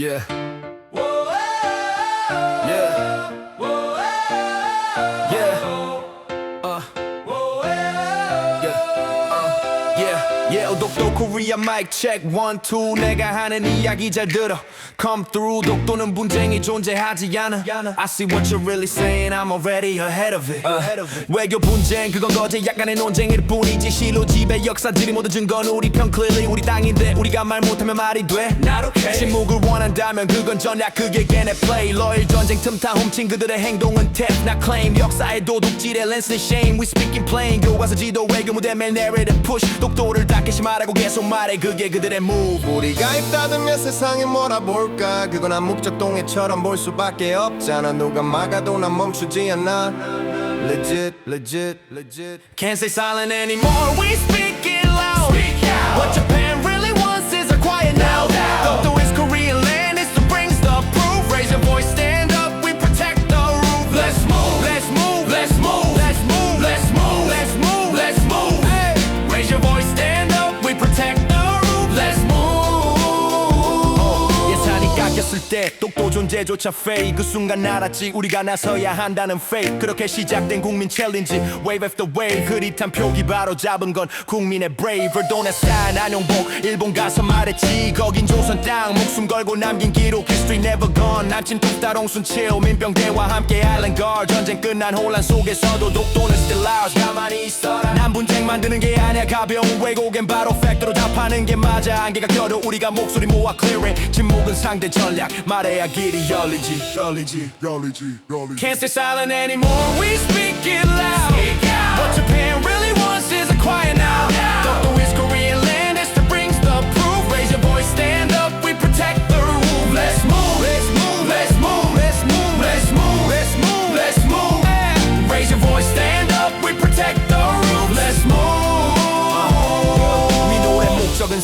Yeah. Yeah. Yeah. Uh. Yeah. Uh. Yeah. Yeah. 독도 코리아 마이크 체크 원투 내가 하는 이야기 잘 들어 Come through 독도는 분쟁이 존재하지 않아 I see what you're really saying I'm already ahead of it 외교 분쟁 그건 거제 약간의 논쟁일 뿐이지 실로 지배 역사들이 모두 증거는 우리 편 clearly 우리 땅인데 우리가 말 못하면 말이 돼 Not okay 침묵을 원 한다면 그건 전략 그게 걔네 play 로열 전쟁 틈타 훔친 그들의 행동은 not claim 역사의 도둑질의 랜스는 shame We speaking plain 교과서 지도 외교 무대 매일 narrative push 독도를 닦이지 말라고 계속 말해 그게 그들의 move 우리가 입 닫으면 세상이 뭐라 볼까 그건 암묵적 동해처럼 볼 수밖에 없잖아 누가 막아도 난 멈추지 않아 Legit, legit, legit Can't stay silent anymore. We speak it loud. What Japan really 때 독도 존재조차 fake. 그 순간 알았지 우리가 나서야 한다는 fake. 그렇게 시작된 국민 챌린지 wave after wave. 흐릿한 표기 바로 잡은 건 국민의 braver 도나산 안용복. 일본 가서 말했지 거긴 조선 땅. 목숨 걸고 남긴 기록 history never gone. 남친 뚝따롱 순치오 민병대와 함께 island guard. 전쟁 끝난 혼란 속에서도 독도는 still ours. 가만히 있어라. 남 분쟁 만드는 게 아니야. 가벼운 왜곡엔 바로 팩트로 답하는 게 맞아. 안개가 껴도 우리가 목소리 모아 clearing 침묵은 상대 전략 말해야 길이 열리지 열리지 열리지 열리지 Can't stay silent anymore. We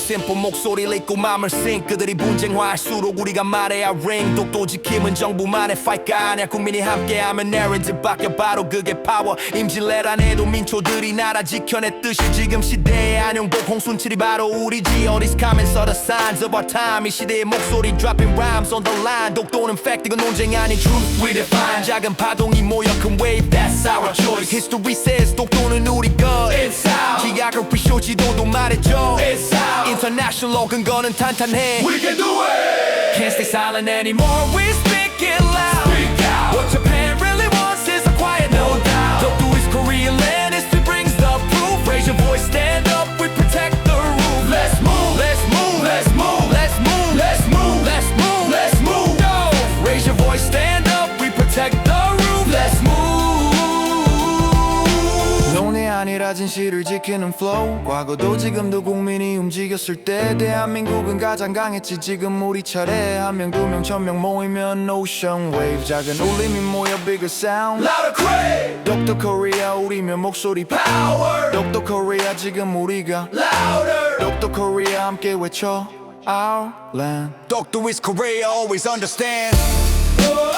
simple 목소리를 잊고 맘을 sing 그들이 분쟁화할수록 우리가 말해야 ring 독도 지킴은 정부만의 fight가 아니야 국민이 함께하면 narrative 바뀌어 바로 그게 power 임진왜란 안 해도 민초들이 나라 지켜냈듯이 지금 시대의 안용복 홍순칠이 바로 우리지 All these comments are the signs of our time 이 시대의 목소리 dropping rhymes on the line 독도는 fact 이건 논쟁이 아닌 truth we define 작은 파동이 모여 큰 wave that's our choice history says 독도는 우리 것 out 기약을 지도도 말해줘 it's out international 근거는 탄탄해 we can do it can't stay silent anymore we speak it loud speak out what Japan really wants is a quiet no doubt 독도 is Korean land history brings the proof raise your voice stand up we protect the roof let's move let's move let's move let's move let's move let's move let's move Go. raise your voice stand up we protect the roof let's move 논의 아니라 진실을 지키는 flow. 과거도 지금도 국민이 움직였을 때 대한민국은 가장 강했지. 지금 우리 차례. 한 명 두 명 천 명 모이면 ocean wave. 작은 울림이 모여 bigger sound. Louder crave 독도 코리아 우리면 목소리 power. 독도 코리아 지금 우리가 louder. 독도 코리아 함께 외쳐. Our land. Doctor is Korea always understand. Oh,